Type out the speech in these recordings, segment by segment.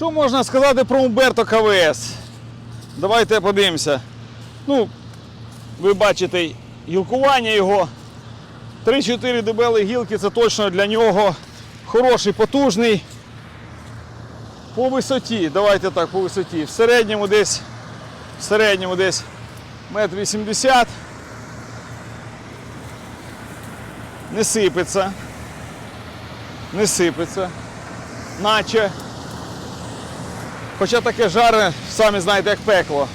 Що можна сказати про Умберто КВС? Давайте подивимося. Ну, ви бачите гілкування його. 3-4 дебели гілки це точно для нього хороший, потужний. По висоті, давайте так, по висоті. В середньому десь, в середньому десь метр 80. Не сипеться. Не сипеться. Наче. Хоча таке жаре, самі знаєте, як пекло.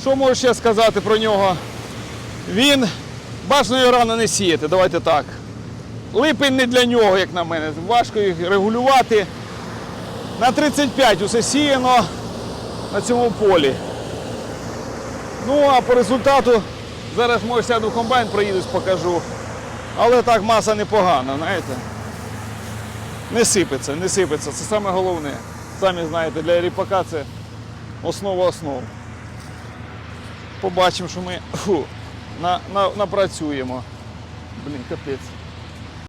Що можу ще сказати про нього? Він бажано його рано не сіяти, давайте так. Липень не для нього, як на мене. Важко їх регулювати. На 35 усе сіяно на цьому полі. Ну, а по результату зараз може сяду в комбайн, проїдусь, покажу. Але так маса непогана, знаєте. Не сипеться, не сипеться. Це саме головне. Самі знаєте, для ріпака це основа основ. Побачимо, що ми фу, на, на, напрацюємо. Блін, капець.